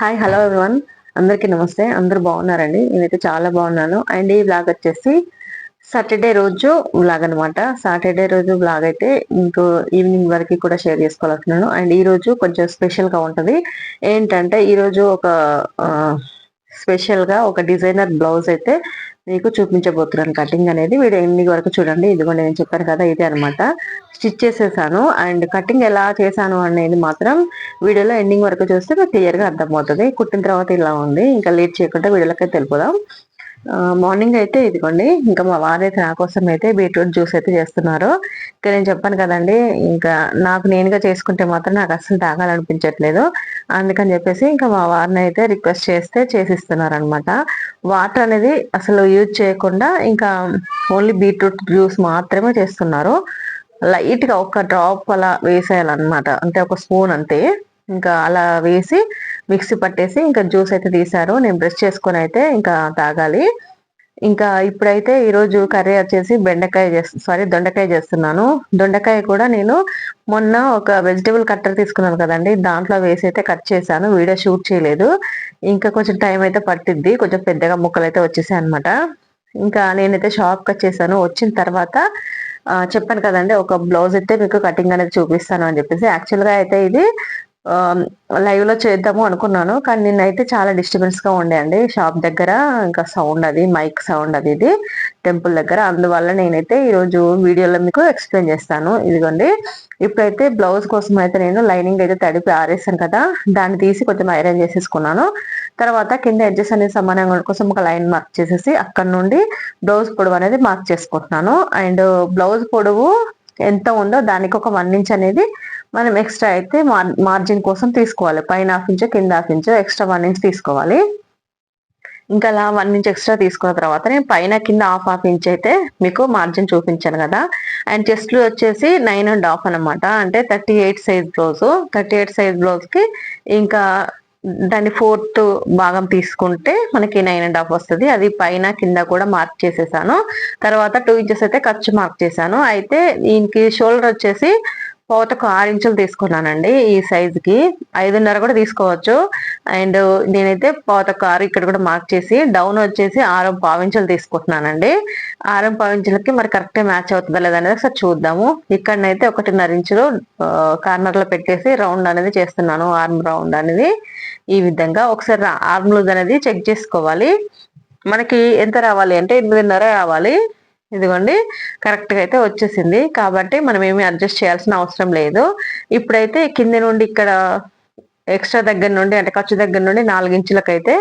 Hi hello everyone అందరికీ నమస్తే. అందరూ బాగున్నారండి? నేనైతే చాలా బాగున్నాను. అండ్ ఈ బ్లాగ్ వచ్చేసి సాటర్డే రోజు బ్లాగ్ అనమాట సాటర్డే రోజు బ్లాగ్ అయితే ఇంకో ఈవినింగ్ వరకు కూడా షేర్ చేసుకోవాలనుకున్నాను అండ్ ఈ రోజు కొంచెం స్పెషల్గా ఉంటుంది. ఏంటంటే ఈరోజు ఒక స్పెషల్గా ఒక డిజైనర్ బ్లౌజ్ అయితే మీకు చూపించబోతున్నాను. కటింగ్ అనేది వీడియో ఎన్ని వరకు చూడండి. ఇదిగోండి నేను చెప్పాను కదా ఇదే అనమాట స్టిచ్ చేసేసాను. అండ్ కటింగ్ ఎలా చేశాను అనేది మాత్రం వీడియోలో ఎండింగ్ వరకు చూస్తే మీకు క్లియర్గా అర్థమవుతుంది. కుట్టిన తర్వాత ఇలా ఉంది. ఇంకా లేట్ చేయకుండా వీడియోలకి తెలుపుదాం. మార్నింగ్ అయితే ఇదిగోండి ఇంకా మా వారైతే నా కోసం అయితే బీట్రూట్ జ్యూస్ అయితే చేస్తున్నారు. ఇంకా నేను చెప్పాను కదండి ఇంకా నాకు నేనుగా చేసుకుంటే మాత్రం నాకు అస్సలు తాగాలనిపించట్లేదు. అందుకని చెప్పేసి ఇంకా మా వారిని అయితే రిక్వెస్ట్ చేస్తే చేసిస్తున్నారు అనమాట వాటర్ అనేది అసలు యూజ్ చేయకుండా ఇంకా ఓన్లీ బీట్రూట్ జ్యూస్ మాత్రమే చేస్తున్నారు. లైట్గా ఒక డ్రాప్ అలా వేసేయాలన్నమాట అంటే ఒక స్పూన్ అంతే. ఇంకా అలా వేసి మిక్సీ పట్టేసి ఇంకా జ్యూస్ అయితే తీశారు. నేను బ్రష్ చేసుకొని అయితే ఇంకా తాగాలి. ఇంకా ఇప్పుడైతే ఈరోజు కర్రీ వచ్చేసి బెండకాయ చేస్తు సారీ దొండకాయ చేస్తున్నాను. దొండకాయ కూడా నేను మొన్న ఒక వెజిటేబుల్ కట్టర్ తీసుకున్నాను కదండి. దాంట్లో వేసి అయితే కట్ చేశాను. వీడియో షూట్ చేయలేదు. ఇంకా కొంచెం టైం అయితే పట్టిద్ది. కొంచెం పెద్దగా ముక్కలు అయితే వచ్చేసాయి అనమాట ఇంకా నేనైతే షాప్కి వచ్చేసాను. వచ్చిన తర్వాత చెప్పాను కదండి ఒక బ్లౌజ్ అయితే మీకు కటింగ్ అనేది చూపిస్తాను అని చెప్పేసి. యాక్చువల్గా అయితే ఇది లైవ్లో చేద్దాము అనుకున్నాను. కానీ నిన్నైతే చాలా డిస్టర్బెన్స్గా ఉండే అండి. షాప్ దగ్గర ఇంకా సౌండ్ అది మైక్ సౌండ్ అది ఇది టెంపుల్ దగ్గర. అందువల్ల నేనైతే ఈరోజు వీడియోలో మీకు ఎక్స్ప్లెయిన్ చేస్తాను. ఇదిగోండి. ఇప్పుడైతే బ్లౌజ్ కోసం అయితే నేను లైనింగ్ అయితే తడిపి ఆరేసాను కదా. దాన్ని తీసి కొంచెం ఐరన్ చేసేసుకున్నాను. తర్వాత కింద ఎడ్జెస్ అనేది సమానంగా కోసం ఒక లైన్ మార్క్ చేసేసి అక్కడ నుండి బ్లౌజ్ పొడవు అనేది మార్క్ చేసుకుంటున్నాను. అండ్ బ్లౌజ్ పొడవు ఎంత ఉందో దానికి ఒక వన్ ఇంచ్ అనేది మనం ఎక్స్ట్రా అయితే మార్జిన్ కోసం తీసుకోవాలి. పైన హాఫ్ ఇంచో కింద హాఫ్ ఇంచో ఎక్స్ట్రా వన్ ఇంచ్ తీసుకోవాలి. ఇంకా అలా వన్ ఇంచ్ ఎక్స్ట్రా తీసుకున్న తర్వాత నేను పైన కింద హాఫ్ హాఫ్ ఇంచ్ అయితే మీకు మార్జిన్ చూపించాను కదా. అండ్ చెస్ట్ వచ్చేసి నైన్ అండ్ హాఫ్ అనమాట అంటే thirty eight size blouse thirty eight size బ్లౌజ్కి ఇంకా దాన్ని ఫోర్త్ భాగం తీసుకుంటే మనకి నైన్ అండ్ హాఫ్ వస్తుంది. అది పైన కింద కూడా మార్క్ చేసేసాను. తర్వాత టూ ఇంచెస్ అయితే ఖర్చు మార్క్ చేశాను. అయితే దీనికి షోల్డర్ వచ్చేసి పోతకు ఆరు ఇంచులు తీసుకున్నానండి ఈ సైజుకి ఐదున్నర కూడా తీసుకోవచ్చు. అండ్ నేనైతే పోతకు ఆరు ఇక్కడ కూడా మార్క్ చేసి డౌన్ వచ్చేసి ఆరు పావించులు తీసుకుంటున్నానండి. ఆరు పావించులకి మరి కరెక్ట్గా మ్యాచ్ అవుతుందా లేదనేది ఒకసారి చూద్దాము. ఇక్కడనైతే ఒకటిన్నర ఇంచులు కార్నర్లో పెట్టేసి రౌండ్ అనేది చేస్తున్నాను ఆర్మ్ రౌండ్ అనేది. ఈ విధంగా ఒకసారి ఆర్మ్ లూజ్ అనేది చెక్ చేసుకోవాలి. మనకి ఎంత రావాలి అంటే ఎనిమిదిన్నర రావాలి. ఇదిగోండి కరెక్ట్గా అయితే వచ్చేసింది. కాబట్టి మనం ఏమి అడ్జస్ట్ చేయాల్సిన అవసరం లేదు. ఇప్పుడైతే కింద నుండి ఇక్కడ ఎక్స్ట్రా దగ్గర నుండి అంటే ఖర్చు దగ్గర నుండి నాలుగించులకైతే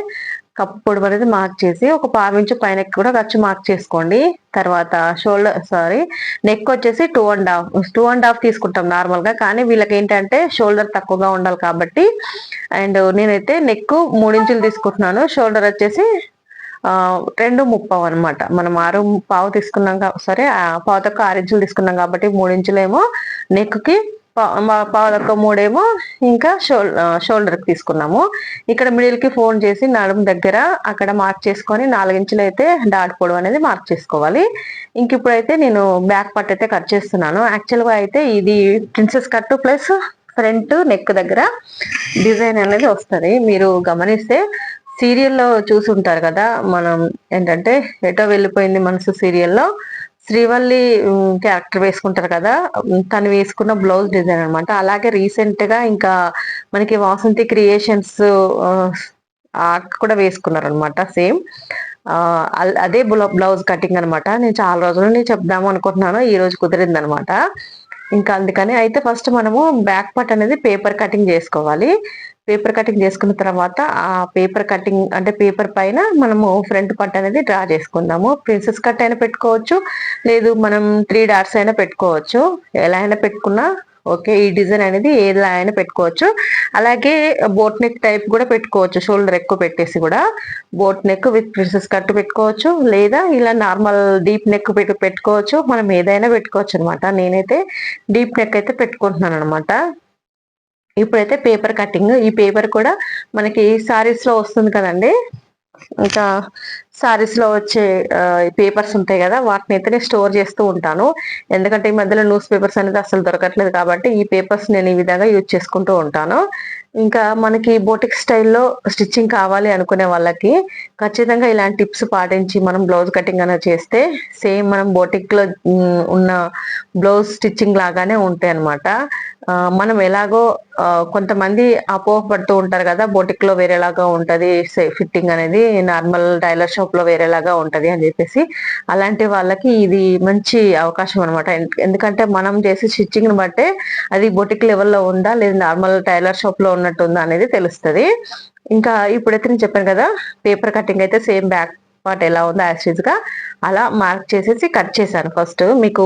కప్పు పొడి అనేది మార్క్ చేసి ఒక పావించు పైన కూడా ఖర్చు మార్క్ చేసుకోండి. తర్వాత షోల్డర్ సారీ నెక్ వచ్చేసి two and half two and half తీసుకుంటాం నార్మల్గా కానీ వీళ్ళకి ఏంటంటే షోల్డర్ తక్కువగా ఉండాలి కాబట్టి అండ్ నేనైతే నెక్ మూడించులు తీసుకుంటున్నాను. షోల్డర్ వచ్చేసి రెండు ముప్పావు అనమాట మనం ఆరు పావు తీసుకున్నాం సరే పావు తక్కువ ఆరు ఇంచులు తీసుకున్నాం కాబట్టి మూడు ఇంచులేమో నెక్కి పావు తక్కువ మూడేమో ఇంకా షోల్ షోల్డర్కి తీసుకున్నాము. ఇక్కడ మిడిల్కి ఫోన్ చేసి నడుము దగ్గర అక్కడ మార్క్ చేసుకొని నాలుగించులు అయితే డాట్ పొడవు అనేది మార్క్ చేసుకోవాలి. ఇంక ఇప్పుడైతే నేను బ్యాక్ పట్ అయితే కట్ చేస్తున్నాను. యాక్చువల్గా అయితే ఇది princess cut plus front neck దగ్గర డిజైన్ అనేది వస్తుంది. మీరు గమనిస్తే సీరియల్లో చూసుంటారు కదా మనం ఏంటంటే ఎటో వెళ్ళిపోయింది మనసు సీరియల్లో శ్రీవల్లి క్యారెక్టర్ వేసుకుంటారు కదా తను వేసుకున్న బ్లౌజ్ డిజైన్ అనమాట అలాగే రీసెంట్గా ఇంకా మనకి వాసంతి క్రియేషన్స్ ఆర్ట్ కూడా వేసుకున్నారు అనమాట సేమ్ అదే బ్లౌజ్ కటింగ్ అనమాట నేను చాలా రోజుల నుంచి చెప్దాము అనుకుంటున్నాను ఈ రోజు కుదిరింది అనమాట ఇంకా అందుకని అయితే ఫస్ట్ మనము బ్యాక్ పార్ట్ అనేది పేపర్ కటింగ్ చేసుకోవాలి. పేపర్ కటింగ్ చేసుకున్న తర్వాత ఆ పేపర్ కటింగ్ అంటే పేపర్ పైన మనము ఫ్రంట్ పట్ అనేది డ్రా చేసుకుందాము. ప్రిన్సెస్ కట్ అయినా పెట్టుకోవచ్చు లేదు మనం త్రీ డాట్స్ అయినా పెట్టుకోవచ్చు. ఎలా అయినా పెట్టుకున్నా ఓకే ఈ డిజైన్ అనేది ఏలా అయినా పెట్టుకోవచ్చు. అలాగే బోట్ నెక్ టైప్ కూడా పెట్టుకోవచ్చు షోల్డర్ ఎక్కువ పెట్టేసి కూడా. Boat neck with princess cut పెట్టుకోవచ్చు లేదా ఇలా నార్మల్ డీప్ నెక్ పెట్టుకోవచ్చు. మనం ఏదైనా పెట్టుకోవచ్చు అనమాట నేనైతే డీప్ నెక్ అయితే పెట్టుకుంటున్నాను అనమాట ఇప్పుడైతే పేపర్ కటింగ్. ఈ పేపర్ కూడా మనకి సారీస్లో వస్తుంది కదండి. ఇంకా సారీస్లో వచ్చే పేపర్స్ ఉంటాయి కదా వాటిని అయితే నేను స్టోర్ చేస్తూ ఉంటాను. ఎందుకంటే ఈ మధ్యలో న్యూస్ పేపర్స్ అనేది అసలు దొరకట్లేదు కాబట్టి ఈ పేపర్స్ నేను ఈ విధంగా యూజ్ చేసుకుంటూ ఉంటాను. ఇంకా మనకి బోటిక్ స్టైల్లో స్టిచ్చింగ్ కావాలి అనుకునే వాళ్ళకి ఖచ్చితంగా ఇలాంటి టిప్స్ పాటించి మనం బ్లౌజ్ కటింగ్ అనేది చేస్తే సేమ్ మనం బోటిక్లో ఉన్న బ్లౌజ్ స్టిచ్చింగ్ లాగానే ఉంటాయి అనమాట మనం ఎలాగో కొంతమంది అపోహపడుతూ ఉంటారు కదా బోటిక్లో వేరేలాగా ఉంటుంది ఫిట్టింగ్ అనేది నార్మల్ టైలర్ షాప్లో వేరేలాగా ఉంటుంది అని చెప్పేసి అలాంటి వాళ్ళకి ఇది మంచి అవకాశం అనమాట ఎందుకంటే మనం చేసే స్టిచ్చింగ్ని బట్టే అది బొటిక్ లెవెల్లో ఉందా లేదా నార్మల్ టైలర్ షాప్లో ఉన్నట్టు ఉందా అనేది తెలుస్తుంది. ఇంకా ఇప్పుడైతే నేను చెప్పాను కదా పేపర్ కటింగ్ అయితే సేమ్ బ్యాక్ పార్ట్ ఎలా ఉందో యాసిడ్గా అలా మార్క్ చేసేసి కట్ చేశాను. ఫస్ట్ మీకు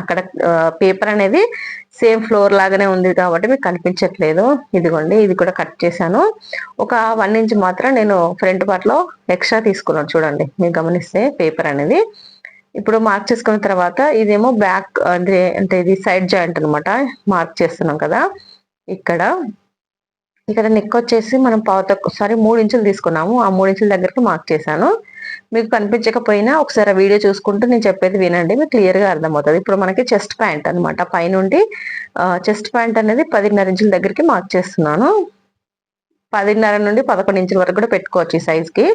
అక్కడ పేపర్ అనేది సేమ్ ఫ్లోర్ లాగానే ఉంది కాబట్టి మీకు కనిపించట్లేదు. ఇదిగోండి ఇది కూడా కట్ చేశాను. ఒక వన్ ఇంచ్ మాత్రం నేను ఫ్రంట్ పార్ట్లో ఎక్స్ట్రా తీసుకున్నాను చూడండి మీరు గమనిస్తే పేపర్ అనేది. ఇప్పుడు మార్క్ చేసుకున్న తర్వాత ఇదేమో బ్యాక్ అంటే అంటే ఇది సైడ్ జాయింట్ అనమాట మార్క్ చేస్తున్నాం కదా. ఇక్కడ. ఇక్కడ నెక్ వచ్చేసి మనం పాత ఒకసారి మూడు ఇంచులు తీసుకున్నాము. ఆ మూడు ఇంచుల దగ్గరికి మార్క్ చేశాను. మీకు కనిపించకపోయినా ఒకసారి వీడియో చూసుకుంటూ నేను చెప్పేది వినండి. మీకు క్లియర్గా అర్థమవుతుంది. ఇప్పుడు మనకి చెస్ట్ ప్యాంట్ అనమాట పైనుండి చెస్ట్ ప్యాంట్ అనేది పదిన్నర ఇంచుల దగ్గరికి మార్క్ చేస్తున్నాను. పదిన్నర నుండి పదకొండు ఇంచుల వరకు కూడా పెట్టుకోవచ్చు ఈ సైజ్కి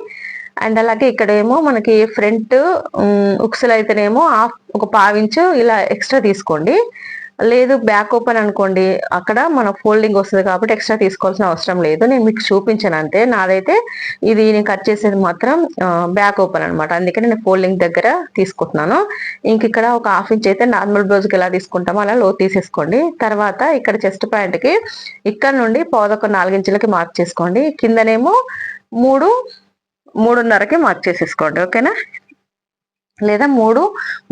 అండ్ అలాగే ఇక్కడేమో మనకి ఫ్రంట్ ఉక్సులు అయితేనేమో హాఫ్ ఒక పావించు ఇలా ఎక్స్ట్రా తీసుకోండి. లేదు బ్యాక్ ఓపెన్ అనుకోండి అక్కడ మన ఫోల్డింగ్ వస్తుంది కాబట్టి ఎక్స్ట్రా తీసుకోవాల్సిన అవసరం లేదు. నేను మీకు చూపించాను అంతే. నాదైతే ఇది నేను కట్ చేసేది మాత్రం బ్యాక్ ఓపెన్ అనమాట అందుకని నేను ఫోల్డింగ్ దగ్గర తీసుకుంటున్నాను. ఇంక ఇక్కడ ఒక హాఫ్ ఇంచ్ అయితే నార్మల్ బ్లౌజ్కి ఎలా తీసుకుంటామో అలా లో తీసేసుకోండి. తర్వాత ఇక్కడ చెస్ట్ ప్యాంట్కి ఇక్కడ నుండి పాదొక నాలుగించులకి మార్క్ చేసుకోండి. కిందనేమో మూడు మూడున్నరకి మార్క్ చేసేసుకోండి. ఓకేనా? లేదా మూడు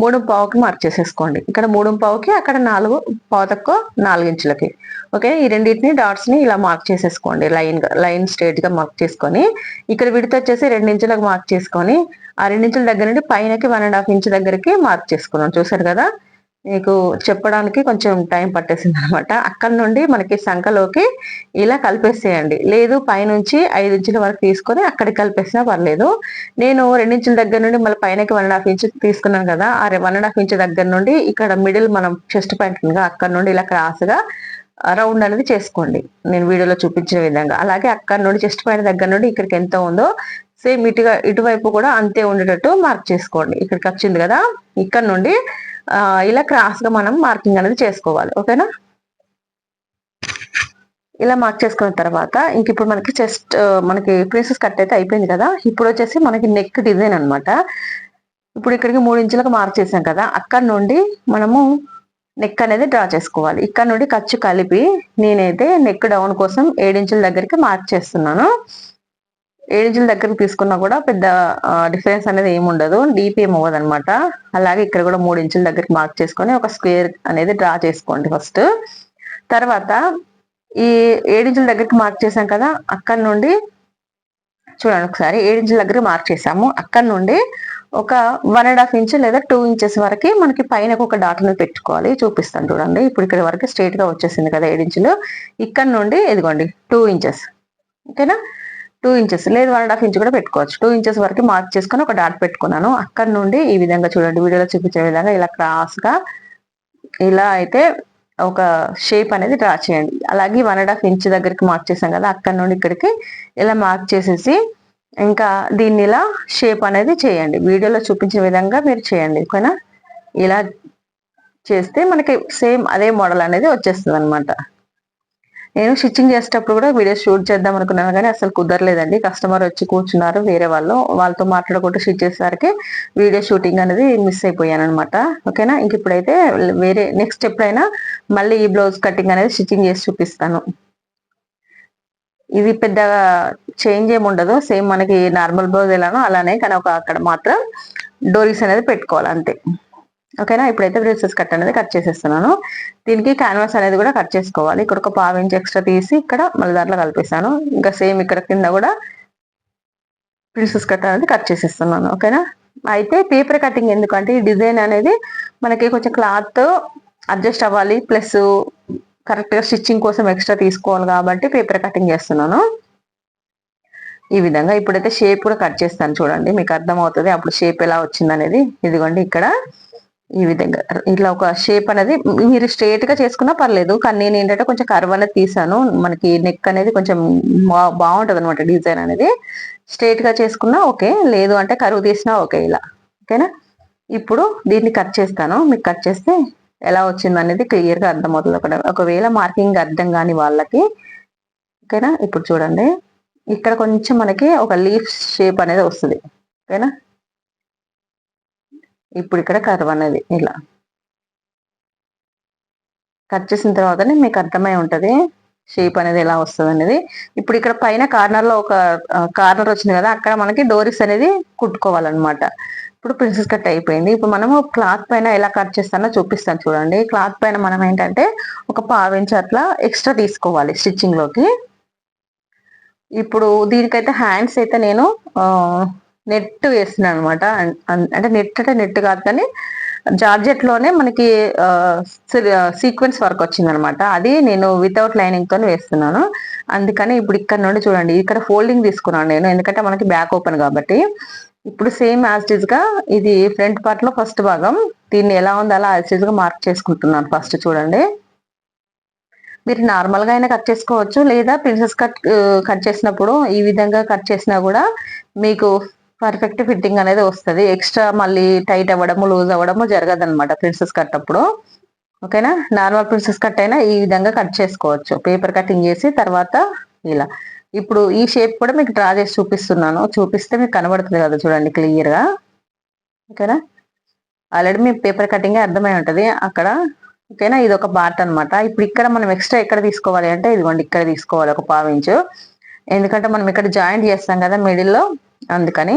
మూడు పావుకి మార్క్ చేసేసుకోండి. ఇక్కడ మూడు పావుకి అక్కడ నాలుగు పావు తక్కువ నాలుగు ఇంచులకి. ఓకే ఈ రెండింటిని డాట్స్ని ఇలా మార్క్ చేసేసుకోండి. లైన్ లైన్ స్ట్రేట్గా మార్క్ చేసుకొని ఇక్కడ విడత వచ్చేసి రెండు ఇంచులకు మార్క్ చేసుకొని ఆ రెండించుల దగ్గర నుండి పైనకి వన్ అండ్ హాఫ్ ఇంచ్ దగ్గరికి మార్క్ చేసుకున్నాం. చూసారు కదా? మీకు చెప్పడానికి కొంచెం టైం పట్టేసింది అనమాట అక్కడ నుండి మనకి సంఖలోకి ఇలా కలిపేసేయండి. లేదు పైనుంచి ఐదు ఇంచుల వరకు తీసుకొని అక్కడికి కలిపేసినా పర్లేదు. నేను రెండించుల దగ్గర నుండి మళ్ళీ పైనకి వన్ అండ్ హాఫ్ ఇంచ్ తీసుకున్నాను కదా ఆ వన్ అండ్ హాఫ్ ఇంచ్ దగ్గర నుండి ఇక్కడ మిడిల్ మనం చెస్ట్ పాయింట్ అక్కడ నుండి ఇలా క్రాస్గా రౌండ్ అనేది చేసుకోండి. నేను వీడియోలో చూపించిన విధంగా. అలాగే అక్కడ నుండి చెస్ట్ పాయింట్ దగ్గర నుండి ఇక్కడికి ఎంత ఉందో సేమ్ ఇటుగా ఇటువైపు కూడా అంతే ఉండేటట్టు మార్క్ చేసుకోండి. ఇక్కడికి వచ్చింది కదా ఇక్కడ నుండి ఇలా క్రాస్గా మనం మార్కింగ్ అనేది చేసుకోవాలి. ఓకేనా? ఇలా మార్క్ చేసుకున్న తర్వాత ఇంక ఇప్పుడు మనకి చెస్ట్ మనకి ప్రిన్సెస్ కట్ అయితే అయిపోయింది కదా. ఇప్పుడు వచ్చేసి మనకి నెక్ డిజైన్ అనమాట ఇప్పుడు ఇక్కడికి మూడు ఇంచులకు మార్క్ చేసాం కదా. అక్కడ నుండి మనము నెక్ అనేది డ్రా చేసుకోవాలి. ఇక్కడ నుండి ఖర్చు కలిపి నేనైతే నెక్ డౌన్ కోసం ఏడించుల దగ్గరికి మార్క్ చేస్తున్నాను. ఏడించుల దగ్గరికి తీసుకున్నా కూడా పెద్ద డిఫరెన్స్ అనేది ఏమి ఉండదు. డీప్ ఏమి అవ్వదు అనమాట అలాగే ఇక్కడ కూడా మూడు ఇంచుల దగ్గరికి మార్క్ చేసుకొని ఒక స్క్వేర్ అనేది డ్రా చేసుకోండి ఫస్ట్. తర్వాత ఈ ఏడించుల దగ్గరికి మార్క్ చేసాం కదా అక్కడ నుండి చూడండి ఒకసారి. ఏడించుల దగ్గర మార్క్ చేసాము అక్కడ నుండి ఒక వన్ అండ్ హాఫ్ ఇంచ్ లేదా టూ ఇంచెస్ వరకు మనకి పైన ఒక డాట్ అనేది పెట్టుకోవాలి. చూపిస్తాను చూడండి. ఇప్పుడు ఇక్కడ వరకు స్ట్రేట్గా వచ్చేసింది కదా ఏడించులు ఇక్కడ నుండి ఇదిగోండి టూ ఇంచెస్. ఓకేనా? టూ ఇంచెస్ లేదు వన్ అండ్ హాఫ్ ఇంచ్ కూడా పెట్టుకోవచ్చు. టూ ఇంచెస్ వరకు మార్క్ చేసుకొని ఒక డాట్ పెట్టుకున్నాను. అక్కడ నుండి ఈ విధంగా చూడండి. వీడియోలో చూపించే విధంగా ఇలా క్రాస్గా ఇలా అయితే ఒక షేప్ అనేది డ్రా చేయండి. అలాగే వన్ అండ్ హాఫ్ ఇంచ్ దగ్గరికి మార్క్ చేసాం కదా అక్కడ నుండి ఇక్కడికి ఇలా మార్క్ చేసేసి ఇంకా దీన్ని ఇలా షేప్ అనేది చేయండి. వీడియోలో చూపించిన విధంగా మీరు చేయండి. ఓకేనా? ఇలా చేస్తే మనకి సేమ్ అదే మోడల్ అనేది వచ్చేస్తుంది అనమాట నేను స్టిచ్చింగ్ చేసేటప్పుడు కూడా వీడియో షూట్ చేద్దాం అనుకున్నాను కానీ అసలు కుదరలేదండి. కస్టమర్ వచ్చి కూర్చున్నారు వేరే వాళ్ళు. వాళ్ళతో మాట్లాడకుండా స్టిచ్ చేసేసరికి వీడియో షూటింగ్ అనేది మిస్ అయిపోయాను అనమాట ఓకేనా? ఇంక ఇప్పుడైతే వేరే నెక్స్ట్ ఎప్పుడైనా మళ్ళీ ఈ బ్లౌజ్ కటింగ్ అనేది స్టిచ్చింగ్ చేసి చూపిస్తాను. ఇది పెద్దగా చేంజ్ ఏమి ఉండదు. సేమ్ మనకి నార్మల్ బ్లౌజ్ ఎలానో అలానే కానీ ఒక అక్కడ మాత్రం డోరీస్ అనేది పెట్టుకోవాలి అంతే. ఓకేనా? ఇప్పుడైతే బ్రేసెస్ కట్ అనేది కట్ చేసేస్తున్నాను. దీనికి క్యాన్వాస్ అనేది కూడా కట్ చేసుకోవాలి. ఇక్కడ ఒక పావు ఇంచ్ ఎక్స్ట్రా తీసి ఇక్కడ మళ్ళీ దాంట్లో కలిపేసాను ఇంకా సేమ్ ఇక్కడ కింద కూడా ప్రిన్సెస్ కట్ అనేది కట్ చేసేస్తున్నాను. ఓకేనా? అయితే పేపర్ కటింగ్ ఎందుకంటే ఈ డిజైన్ అనేది మనకి కొంచెం క్లాత్ అడ్జస్ట్ అవ్వాలి. ప్లస్ కరెక్ట్గా స్టిచ్చింగ్ కోసం ఎక్స్ట్రా తీసుకోవాలి కాబట్టి పేపర్ కటింగ్ చేస్తున్నాను. ఈ విధంగా ఇప్పుడైతే షేప్ కూడా కట్ చేస్తాను చూడండి. మీకు అర్థమవుతుంది అప్పుడు షేప్ ఎలా వచ్చింది అనేది ఇదిగోండి ఇక్కడ. ఈ విధంగా. ఇట్లా ఒక షేప్ అనేది మీరు స్ట్రేట్గా చేసుకున్నా పర్లేదు కానీ నేను ఏంటంటే కొంచెం కర్వ్ అనేది తీసాను. మనకి నెక్ అనేది కొంచెం బాగుంటది అనమాట డిజైన్ అనేది. స్ట్రేట్గా చేసుకున్నా ఓకే లేదు అంటే కరువు తీసినా ఓకే ఇలా. ఓకేనా? ఇప్పుడు దీన్ని కట్ చేస్తాను. మీకు కట్ చేస్తే ఎలా వచ్చింది అనేది క్లియర్గా అర్థమవుతుంది. అక్కడ ఒకవేళ మార్కింగ్ అర్థం కాని వాళ్ళకి ఓకేనా? ఇప్పుడు చూడండి. ఇక్కడ కొంచెం మనకి ఒక లీఫ్ షేప్ అనేది వస్తుంది. ఓకేనా? ఇప్పుడు ఇక్కడ కర్వ్ అనేది ఇలా. కట్ చేసిన తర్వాతనే మీకు అర్థమై ఉంటుంది షేప్ అనేది ఎలా వస్తుంది అనేది. ఇప్పుడు ఇక్కడ పైన కార్నర్లో ఒక కార్నర్ వచ్చింది కదా అక్కడ మనకి డోరీస్ అనేది కుట్టుకోవాలన్నమాట. ఇప్పుడు ప్రిన్సెస్ కట్ అయిపోయింది. ఇప్పుడు మనము క్లాత్ పైన ఎలా కట్ చేస్తానో చూపిస్తాను చూడండి. క్లాత్ పైన మనం ఏంటంటే ఒక పావించి అట్లా ఎక్స్ట్రా తీసుకోవాలి స్టిచ్చింగ్లోకి ఇప్పుడు దీనికైతే హ్యాండ్స్ అయితే నేను నెట్ వేస్తున్నాను అనమాట అంటే నెట్ అంటే నెట్ కాదు కానీ జార్జెట్లోనే మనకి సీక్వెన్స్ వర్క్ వచ్చింది అనమాట అది నేను వితౌట్ లైనింగ్తో వేస్తున్నాను. అందుకని ఇప్పుడు ఇక్కడ నుండి చూడండి ఇక్కడ ఫోల్డింగ్ తీసుకున్నాను నేను. ఎందుకంటే మనకి బ్యాక్ ఓపెన్ కాబట్టి. ఇప్పుడు సేమ్ యాజ్టీజ్గా ఇది ఫ్రంట్ పార్ట్లో ఫస్ట్ భాగం. దీన్ని ఎలా ఉందో అలా యాజ్టీజ్గా మార్క్ చేసుకుంటున్నాను ఫస్ట్ చూడండి. మీరు నార్మల్గా అయినా కట్ చేసుకోవచ్చు. లేదా ప్రిన్సెస్ కట్ కట్ చేసినప్పుడు ఈ విధంగా కట్ చేసినా కూడా మీకు పర్ఫెక్ట్ ఫిట్టింగ్ అనేది వస్తుంది. ఎక్స్ట్రా మళ్ళీ టైట్ అవ్వడము లూజ్ అవ్వడము జరగదు అనమాట ప్రిన్సెస్ కట్ అప్పుడు ఓకేనా? నార్మల్ ప్రిన్సెస్ కట్ అయినా ఈ విధంగా కట్ చేసుకోవచ్చు. పేపర్ కటింగ్ చేసి తర్వాత ఇలా. ఇప్పుడు ఈ షేప్ కూడా మీకు డ్రా చేసి చూపిస్తున్నాను. చూపిస్తే మీకు కనబడుతుంది కదా చూడండి క్లియర్గా ఓకేనా? ఆల్రెడీ మీ పేపర్ కటింగ్ అర్థమై ఉంటుంది. అక్కడ ఓకేనా? ఇది ఒక పార్ట్ అనమాట ఇప్పుడు ఇక్కడ మనం ఎక్స్ట్రా ఎక్కడ తీసుకోవాలి అంటే ఇదిగోండి ఇక్కడ తీసుకోవాలి ఒక పావించు ఎందుకంటే మనం ఇక్కడ జాయింట్ చేస్తాం కదా మిడిల్లో. అందుకని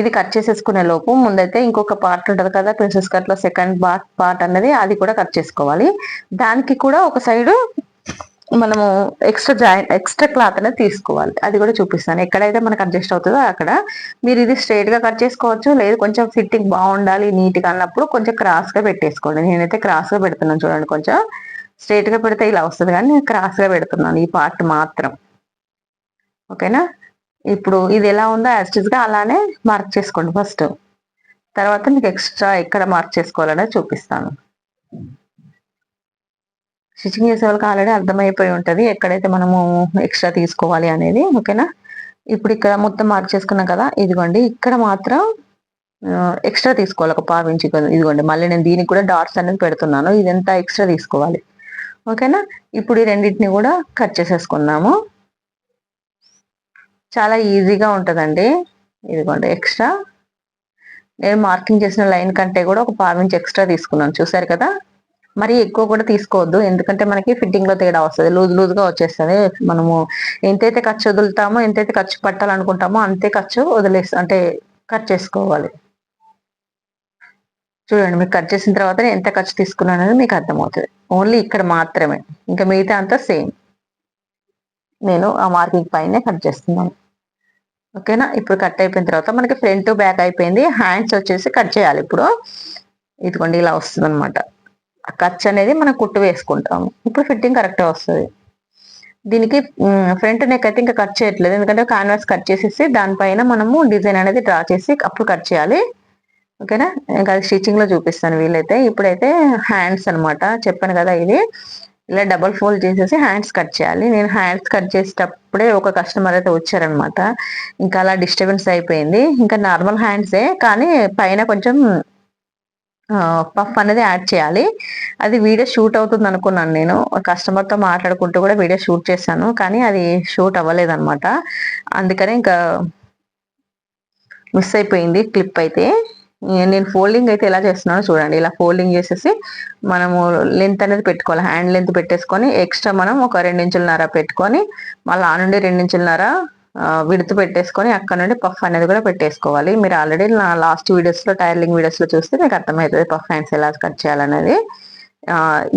ఇది కట్ చేసేసుకునే లోపు ముందైతే ఇంకొక పార్ట్ ఉంటుంది కదా ప్రిన్సెస్ కట్లో సెకండ్ పార్ట్ పార్ట్ అనేది అది కూడా కట్ చేసుకోవాలి. దానికి కూడా ఒక సైడ్ మనము ఎక్స్ట్రా జాయింట్ ఎక్స్ట్రా క్లాత్ అనేది తీసుకోవాలి. అది కూడా చూపిస్తాను. ఎక్కడైతే మనకు అడ్జస్ట్ అవుతుందో అక్కడ మీరు ఇది స్ట్రైట్గా కట్ చేసుకోవచ్చు. లేదు కొంచెం ఫిట్టింగ్ బాగుండాలి నీట్గా అన్నప్పుడు కొంచెం క్రాస్గా పెట్టేసుకోండి. నేనైతే క్రాస్గా పెడుతున్నాను చూడండి కొంచెం. స్ట్రైట్గా పెడితే ఇలా వస్తుంది కానీ నేను క్రాస్గా పెడుతున్నాను ఈ పార్ట్ మాత్రం. ఓకేనా ఇప్పుడు ఇది ఎలా ఉందో యాస్టిజ్గా అలానే మార్క్ చేసుకోండి ఫస్ట్. తర్వాత మీకు ఎక్స్ట్రా ఎక్కడ మార్క్ చేసుకోవాలనేది చూపిస్తాను. స్టిచ్చింగ్ చేసే వాళ్ళకి ఆల్రెడీ అర్థమైపోయి ఉంటుంది ఎక్కడైతే మనము ఎక్స్ట్రా తీసుకోవాలి అనేది ఓకేనా? ఇప్పుడు ఇక్కడ మొత్తం మార్క్ చేసుకున్నాం కదా ఇదిగోండి. ఇక్కడ మాత్రం ఎక్స్ట్రా తీసుకోవాలి ఒక పావించి ఇదిగోండి. మళ్ళీ నేను దీనికి కూడా డాట్స్ అనేది పెడుతున్నాను. ఇదంతా ఎక్స్ట్రా తీసుకోవాలి ఓకేనా? ఇప్పుడు ఈ రెండింటిని కూడా కట్ చేసేసుకుందాము చాలా ఈజీగా ఉంటుందండి. ఇదిగోండి ఎక్స్ట్రా నేను మార్కింగ్ చేసిన లైన్ కంటే కూడా ఒక పావించి ఎక్స్ట్రా తీసుకున్నాను. చూసారు కదా? మరి ఎక్కువ కూడా తీసుకోవద్దు. ఎందుకంటే మనకి ఫిట్టింగ్లో తేడా వస్తుంది. లూజ్ లూజ్గా వచ్చేస్తుంది. మనము ఎంతైతే ఖర్చు వదులుతామో ఎంతైతే ఖర్చు పట్టాలనుకుంటామో అంతే ఖర్చు వదిలేసి అంటే కట్ చేసుకోవాలి. చూడండి మీకు కట్ చేసిన తర్వాత ఎంత ఖర్చు తీసుకున్నాను అనేది మీకు అర్థమవుతుంది. ఓన్లీ ఇక్కడ మాత్రమే. ఇంకా మిగతా అంతా సేమ్ నేను ఆ మార్కింగ్ పైనే కట్ చేస్తున్నాను. ఓకేనా? ఇప్పుడు కట్ అయిపోయిన తర్వాత మనకి ఫ్రంట్ బ్యాక్ అయిపోయింది. హ్యాండ్స్ వచ్చేసి కట్ చేయాలి ఇప్పుడు. ఇదిగోండి ఇలా వస్తుంది అనమాట ఖర్చు అనేది మనం కుట్టు వేసుకుంటాము. ఇప్పుడు ఫిట్టింగ్ కరెక్ట్గా వస్తుంది. దీనికి ఫ్రంట్ నెక్ అయితే ఇంకా కట్ చేయట్లేదు. ఎందుకంటే కాన్వాస్ కట్ చేసేసి దానిపైన మనము డిజైన్ అనేది డ్రా చేసి అప్పుడు కట్ చేయాలి. ఓకేనా? ఇంకా అది స్టిచ్చింగ్లో చూపిస్తాను వీలైతే. ఇప్పుడైతే హ్యాండ్స్ అనమాట చెప్పాను కదా ఇది. ఇలా డబల్ ఫోల్డ్ చేసేసి హ్యాండ్స్ కట్ చేయాలి. నేను హ్యాండ్స్ కట్ చేసేటప్పుడే ఒక కస్టమర్ అయితే వచ్చారనమాట ఇంకా అలా డిస్టర్బెన్స్ అయిపోయింది. ఇంకా నార్మల్ హ్యాండ్సే కానీ పైన కొంచెం పఫ్ అనేది యాడ్ చేయాలి. అది వీడియో షూట్ అవుతుంది అనుకున్నాను నేను. కస్టమర్తో మాట్లాడుకుంటూ కూడా వీడియో షూట్ చేశాను. కానీ అది షూట్ అవ్వలేదు అనమాట అందుకని ఇంకా మిస్ అయిపోయింది క్లిప్ అయితే. నేను ఫోల్డింగ్ అయితే ఎలా చేస్తున్నానో చూడండి. ఇలా ఫోల్డింగ్ చేసేసి మనము లెంత్ అనేది పెట్టుకోవాలి. హ్యాండ్ లెంత్ పెట్టేసుకొని ఎక్స్ట్రా మనం ఒక రెండించులన్నర పెట్టుకొని మళ్ళీ ఆ నుండి రెండించులన్నర విడుతు పెట్టేసుకొని అక్కడ నుండి పఫ్ అనేది కూడా పెట్టేసుకోవాలి. మీరు ఆల్రెడీ నా లాస్ట్ వీడియోస్లో టైర్లింగ్ వీడియోస్లో చూస్తే మీకు అర్థమవుతుంది పఫ్ హ్యాండ్స్ ఎలా కట్ చేయాలనేది.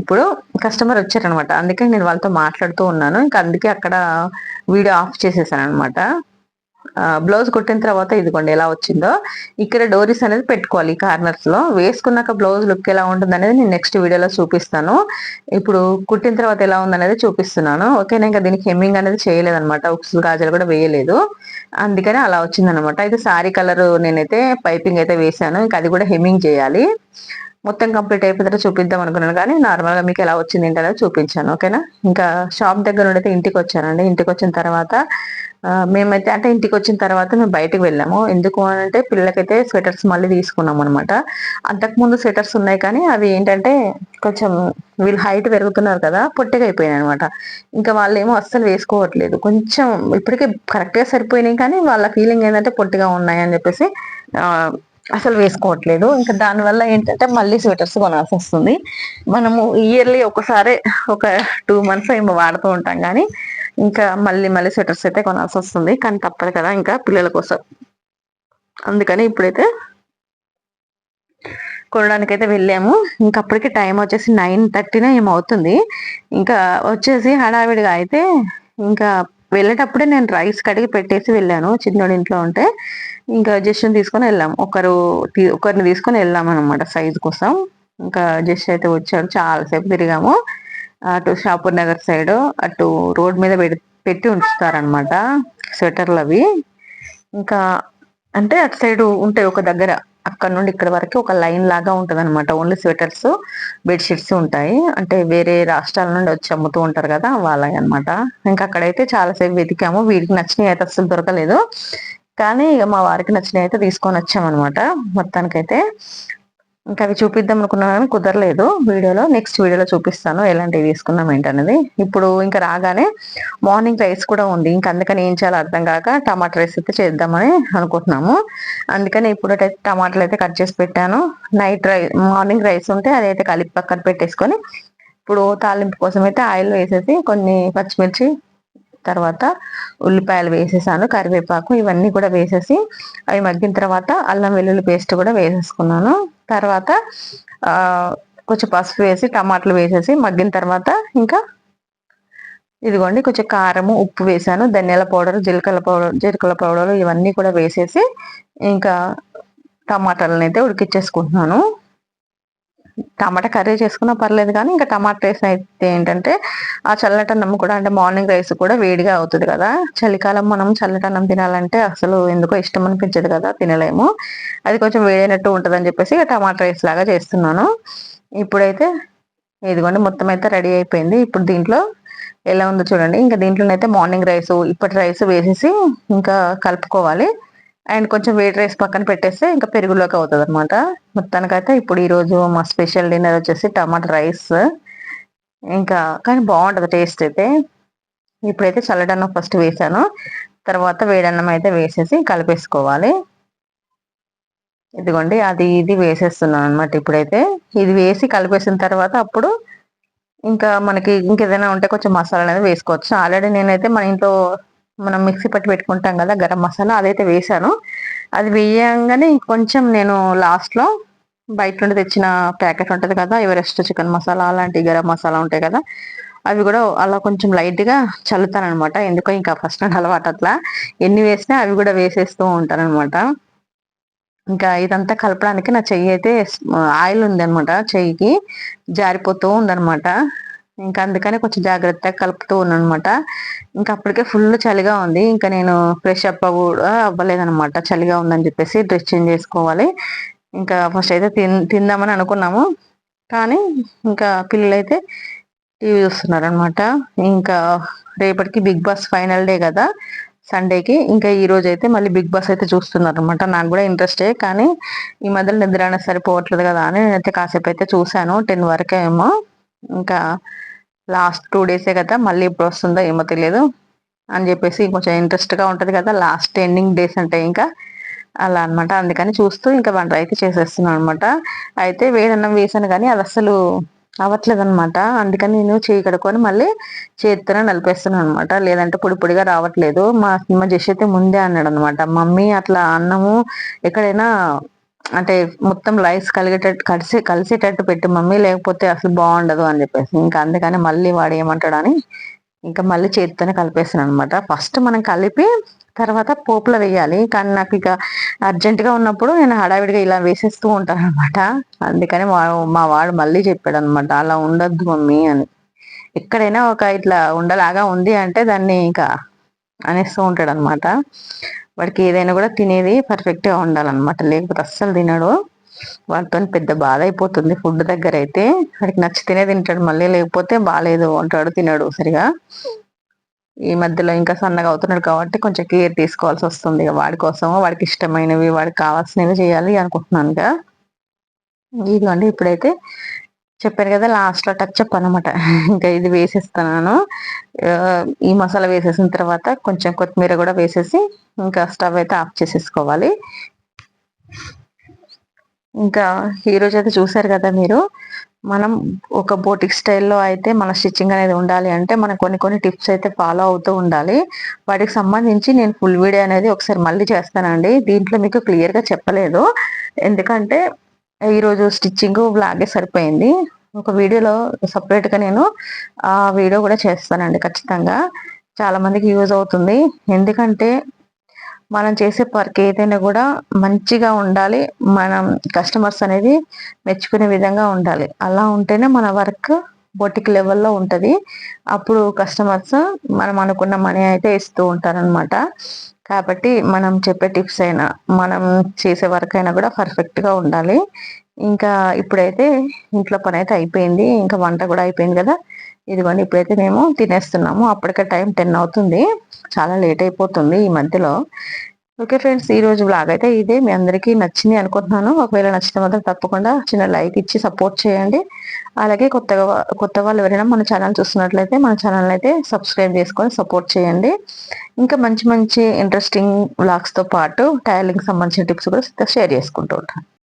ఇప్పుడు కస్టమర్ వచ్చారనమాట. అందుకే నేను వాళ్ళతో మాట్లాడుతూ ఉన్నాను. ఇంకా అందుకే అక్కడ వీడియో ఆఫ్ చేసేసాను అనమాట బ్లౌజ్ కుట్టిన తర్వాత ఇదిగోండి ఎలా వచ్చిందో. ఇక్కడ డోరీస్ అనేది పెట్టుకోవాలి ఈ కార్నర్స్లో. వేసుకున్నాక బ్లౌజ్ లుక్ ఎలా ఉంటుంది అనేది నేను నెక్స్ట్ వీడియోలో చూపిస్తాను. ఇప్పుడు కుట్టిన తర్వాత ఎలా ఉందనేది చూపిస్తున్నాను. ఓకే ఇంకా దీనికి హెమ్మింగ్ అనేది చేయలేదు అనమాట ఉక్స్ గాజులు కూడా వేయలేదు. అందుకని అలా వచ్చింది అనమాట అయితే సారీ కలర్ నేనైతే పైపింగ్ అయితే వేసాను ఇంకా అది కూడా హెమ్మింగ్ చేయాలి. మొత్తం కంప్లీట్ అయిపోతే చూపిద్దాం అనుకున్నాను కానీ నార్మల్గా మీకు ఎలా వచ్చింది ఏంటనేది చూపించాను ఓకేనా ఇంకా షాప్ దగ్గర నుండి ఇంటికి వచ్చానండి. ఇంటికి వచ్చిన తర్వాత మేమైతే అంటే ఇంటికి వచ్చిన తర్వాత మేము బయటకు వెళ్ళాము. ఎందుకు అంటే పిల్లలకైతే స్వెటర్స్ మళ్ళీ తీసుకున్నాం అనమాట అంతకుముందు స్వెటర్స్ ఉన్నాయి కానీ అవి ఏంటంటే కొంచెం వీళ్ళు హైట్ పెరుగుతున్నారు కదా పొట్టిగా అయిపోయినాయి అనమాట ఇంకా వాళ్ళు ఏమో అస్సలు వేసుకోవట్లేదు. కొంచెం ఇప్పటికే కరెక్ట్గా సరిపోయినాయి కానీ వాళ్ళ ఫీలింగ్ ఏంటంటే పొట్టిగా ఉన్నాయి అని చెప్పేసి అసలు వేసుకోవట్లేదు. ఇంకా దానివల్ల ఏంటంటే మళ్ళీ స్వెటర్స్ కొనాల్సి వస్తుంది మనము ఇయర్లీ ఒకసారి ఒక టూ మంత్స్ ఏమో వాడుతూ ఉంటాం కానీ ఇంకా మళ్ళీ మళ్ళీ స్వెటర్స్ అయితే కొనాల్సి వస్తుంది కానీ తప్పదు కదా ఇంకా పిల్లల కోసం. అందుకని ఇప్పుడైతే కొనడానికి అయితే వెళ్ళాము. ఇంకా అప్పటికి టైం వచ్చేసి నైన్ థర్టీనే ఏమవుతుంది ఇంకా వచ్చేసి హడావిడిగా అయితే ఇంకా వెళ్ళేటప్పుడే నేను రైస్ కడిగి పెట్టేసి వెళ్ళాను. చిన్నోడి ఇంట్లో ఉంటే. ఇంకా జస్ట్ తీసుకొని వెళ్ళాం. ఒకరు ఒకరిని తీసుకొని వెళ్ళాం అనమాట సైజ్ కోసం. ఇంకా జస్ట్ అయితే వచ్చాడు చాలాసేపు తిరిగాము. అటు షాపూర్ నగర్ సైడ్ అటు రోడ్ మీద పెట్టి ఉంచుతారనమాట స్వెటర్లు అవి. ఇంకా అంటే అటు సైడ్ ఉంటాయి ఒక దగ్గర. అక్కడ నుండి ఇక్కడ వరకు ఒక లైన్ లాగా ఉంటుంది అనమాట ఓన్లీ స్వెటర్స్ బెడ్షీట్స్ ఉంటాయి. అంటే వేరే రాష్ట్రాల నుండి వచ్చి అమ్ముతూ ఉంటారు కదా వాళ్ళ అనమాట ఇంకా అక్కడైతే చాలాసేపు వెతికాము. వీడికి నచ్చినవి అయితే అసలు దొరకలేదు. కానీ ఇక మా వారికి నచ్చినవి అయితే తీసుకొని వచ్చామన్నమాట. మొత్తానికైతే ఇంకా అవి చూపిద్దాం అనుకున్నా కానీ కుదరలేదు. వీడియోలో నెక్స్ట్ వీడియోలో చూపిస్తాను ఎలాంటివి తీసుకున్నాం ఏంటనేది ఇప్పుడు ఇంకా రాగానే మార్నింగ్ రైస్ కూడా ఉంది. ఇంకా అందుకని ఏం చేయాలో అర్థం కాక టమాటా రైస్ అయితే చేద్దామని అనుకుంటున్నాము. అందుకని ఇప్పుడు టమాటాలు అయితే కట్ చేసి పెట్టాను. నైట్ రైస్ మార్నింగ్ రైస్ ఉంటే అదైతే కలిపి పక్కన పెట్టేసుకొని ఇప్పుడు తాలింపు కోసం అయితే ఆయిల్ వేసేసి కొన్ని పచ్చిమిర్చి తర్వాత ఉల్లిపాయలు వేసేసాను కరివేపాకు ఇవన్నీ కూడా వేసేసి అవి మగ్గిన తర్వాత అల్లం వెల్లుల్లి పేస్ట్ కూడా వేసేసుకున్నాను. తర్వాత కొంచెం పసుపు వేసి టమాటాలు వేసేసి మగ్గిన తర్వాత ఇంకా ఇదిగోండి కొంచెం కారము ఉప్పు వేసాను ధనియాల పౌడర్ జీలకర్ర పౌడర్ జీలకర్ర పౌడర్ ఇవన్నీ కూడా వేసేసి ఇంకా టమాటాలను అయితే ఉడికిచ్చేసుకుంటున్నాను. టమాటా కర్రీ చేసుకున్నా పర్లేదు కానీ ఇంకా టమాటా రైస్ అయితే ఏంటంటే ఆ చల్లటన్నం కూడా అంటే మార్నింగ్ రైస్ కూడా వేడిగా అవుతుంది కదా. చలికాలం మనం చల్లటన్నం తినాలంటే అసలు ఎందుకో ఇష్టం అనిపించదు కదా తినలేము. అది కొంచెం వేడైనట్టు ఉంటుంది అని చెప్పేసి టమాటా రైస్ లాగా చేస్తున్నాను. ఇప్పుడైతే ఇదిగోండి మొత్తం అయితే రెడీ అయిపోయింది. ఇప్పుడు దీంట్లో ఎలా ఉందో చూడండి. ఇంకా దీంట్లోనైతే మార్నింగ్ రైస్ ఇప్పటి రైస్ వేసేసి ఇంకా కలుపుకోవాలి. అండ్ కొంచెం వేడి రైస్ పక్కన పెట్టేస్తే ఇంకా పెరుగులోకి అవుతుంది అనమాట మొత్తానికైతే ఇప్పుడు ఈరోజు మా స్పెషల్ డిన్నర్ వచ్చేసి టమాటా రైస్. ఇంకా కానీ బాగుంటుంది టేస్ట్ అయితే. ఇప్పుడైతే చల్లడన్నం ఫస్ట్ వేసాను. తర్వాత వేడన్నం అయితే వేసేసి కలిపేసుకోవాలి. ఇదిగోండి అది ఇది వేసేస్తున్నాను అనమాట ఇప్పుడైతే. ఇది వేసి కలిపేసిన తర్వాత అప్పుడు ఇంకా మనకి ఇంకేదైనా ఉంటే కొంచెం మసాలా అనేది వేసుకోవచ్చు. ఆల్రెడీ నేనైతే మన ఇంట్లో మనం మిక్సీ పట్టి పెట్టుకుంటాం కదా గరం మసాలా అదైతే వేసాను అది వేయంగానే కొంచెం నేను లాస్ట్లో బయట నుండి తెచ్చిన ప్యాకెట్ ఉంటుంది కదా ఎవరెస్ట్ చికెన్ మసాలా అలాంటి గరం మసాలా ఉంటాయి కదా అవి కూడా అలా కొంచెం లైట్గా చల్లుతాను అనమాట ఎందుకో ఇంకా ఫస్ట్ నుండి అలవాటు అట్లా. ఎన్ని వేసినా అవి కూడా వేసేస్తూ ఉంటాను అనమాట ఇంకా ఇదంతా కలపడానికి నా చెయ్యి అయితే ఆయిల్ ఉంది అనమాట చెయ్యికి జారిపోతూ ఉందనమాట ఇంకా అందుకని కొంచెం జాగ్రత్తగా కలుపుతూ ఉన్నాను అనమాట ఇంకా అప్పటికే ఫుల్ చలిగా ఉంది. ఇంకా నేను ఫ్రెష్ అప్ కూడా అవ్వలేదనమాట చలిగా ఉందని చెప్పేసి డ్రెస్ చేంజ్ చేసుకోవాలి. ఇంకా ఫస్ట్ అయితే తిన్ తిందామని అనుకున్నాము. కానీ ఇంకా పిల్లలైతే టీవీ చూస్తున్నారు అనమాట ఇంకా రేపటికి బిగ్ బాస్ ఫైనల్ డే కదా. సండేకి ఇంకా ఈ రోజు అయితే మళ్ళీ బిగ్ బాస్ అయితే చూస్తున్నారు అనమాట నాకు కూడా ఇంట్రెస్టే కానీ ఈ మధ్యలో నిద్ర అనేది సరిపోవట్లేదు కదా అని నేనైతే కాసేపు అయితే చూశాను. టెన్ వరకేమో ఇంకా లాస్ట్ టూ డేసే కదా మళ్ళీ ఇప్పుడు వస్తుందో ఏమో తెలియదు. అని చెప్పేసి కొంచెం ఇంట్రెస్ట్గా ఉంటుంది కదా లాస్ట్ ఎండింగ్ డేస్ అంటే ఇంకా అలా అనమాట అందుకని చూస్తూ ఇంకా వంట అయితే చేసేస్తున్నాను అనమాట అయితే వేడన్నం వేసాను కానీ అది అసలు అవ్వట్లేదు అనమాట అందుకని నేను చేయి కడుక్కొని మళ్ళీ చేతితోనే నలిపేస్తున్నాను అనమాట లేదంటే పొడి పొడిగా రావట్లేదు. మా సినిమా చేసి అయితే ముందే అన్నాడు అనమాట మమ్మీ అట్లా అన్నము ఎక్కడైనా అంటే మొత్తం లైఫ్ కలిగేటట్టు కలిసి కలిసేటట్టు పెట్టి మమ్మీ లేకపోతే అసలు బాగుండదు అని చెప్పేసి. ఇంకా అందుకని మళ్ళీ వాడు ఏమంటాడని ఇంకా మళ్ళీ చేతితోనే కలిపేసాను అనమాట ఫస్ట్ మనం కలిపి తర్వాత పోపులో వేయాలి. కానీ నాకు ఇక అర్జెంటుగా ఉన్నప్పుడు నేను హడావిడిగా ఇలా వేసేస్తూ ఉంటాను అనమాట అందుకని మా వాడు మళ్ళీ చెప్పాడు అనమాట అలా ఉండొద్దు మమ్మీ అని. ఎక్కడైనా ఒక ఇట్లా ఉండలాగా ఉంది అంటే దాన్ని ఇంకా అనేస్తూ ఉంటాడు అనమాట వాడికి ఏదైనా కూడా తినేది పర్ఫెక్ట్గా ఉండాలన్నమాట. లేకపోతే అస్సలు తినడు. వాడితో పెద్ద బాధ అయిపోతుంది ఫుడ్ దగ్గర అయితే. వాడికి నచ్చితేనే తింటాడు మళ్ళీ లేకపోతే బాగాలేదు అంటాడు తినడు సరిగా. ఈ మధ్యలో ఇంకా సన్నగా అవుతున్నాడు కాబట్టి కొంచెం కేర్ తీసుకోవాల్సి వస్తుంది. వాడి కోసం వాడికి ఇష్టమైనవి వాడికి కావాల్సినవి చేయాలి అనుకుంటున్నాను ఇదిగోండి ఇప్పుడైతే చెప్పాను కదా లాస్ట్లో టచ్ అప్ అనమాట ఇంకా ఇది వేసేస్తున్నాను. ఈ మసాలా వేసేసిన తర్వాత కొంచెం కొత్తిమీర కూడా వేసేసి ఇంకా స్టవ్ అయితే ఆఫ్ చేసేసుకోవాలి. ఇంకా ఈరోజు అయితే చూసారు కదా మీరు మనం ఒక బోటిక్ స్టైల్లో అయితే మన స్టిచ్చింగ్ అనేది ఉండాలి అంటే మనం కొన్ని కొన్ని టిప్స్ అయితే ఫాలో అవుతూ ఉండాలి. వాటికి సంబంధించి నేను ఫుల్ వీడియో అనేది ఒకసారి మళ్ళీ చేస్తానండి. దీంట్లో మీకు క్లియర్గా చెప్పలేదు. ఎందుకంటే ఈరోజు స్టిచ్చింగ్ బ్లాగే సరిపోయింది. ఒక వీడియోలో సపరేట్గా నేను ఆ వీడియో కూడా చేస్తానండి ఖచ్చితంగా. చాలా మందికి యూజ్ అవుతుంది. ఎందుకంటే మనం చేసే వర్క్ ఏదైనా కూడా మంచిగా ఉండాలి. మనం కస్టమర్స్ అనేది మెచ్చుకునే విధంగా ఉండాలి. అలా ఉంటేనే మన వర్క్ బొటిక్ లెవెల్లో ఉంటుంది. అప్పుడు కస్టమర్స్ మనం అనుకున్న మనీ అయితే ఇస్తూ ఉంటారనమాట కాబట్టి మనం చెప్పే టిప్స్ అయినా మనం చేసే వర్క్ అయినా కూడా పర్ఫెక్ట్గా ఉండాలి. ఇంకా ఇప్పుడైతే ఇంట్లో పని అయితే అయిపోయింది. ఇంకా వంట కూడా అయిపోయింది కదా. ఇదిగోండి ఇప్పుడైతే మేము తినేస్తున్నాము. అప్పటికే టైం టెన్ అవుతుంది. చాలా లేట్ అయిపోతుంది ఈ మధ్యలో. ఓకే ఫ్రెండ్స్ ఈ రోజు బ్లాగ్ అయితే ఇదే. మీ అందరికీ నచ్చింది అనుకుంటున్నాను. ఒకవేళ నచ్చిన మాత్రం తప్పకుండా చిన్న లైక్ ఇచ్చి సపోర్ట్ చేయండి. అలాగే కొత్తగా కొత్త వాళ్ళు ఎవరైనా మన ఛానల్ చూస్తున్నట్లయితే మన ఛానల్ అయితే సబ్స్క్రైబ్ చేసుకొని సపోర్ట్ చేయండి. ఇంకా మంచి మంచి ఇంట్రెస్టింగ్ బ్లాగ్స్తో పాటు టైలింగ్ సంబంధించిన టిప్స్ కూడా షేర్ చేసుకుంటూ ఉంటాను.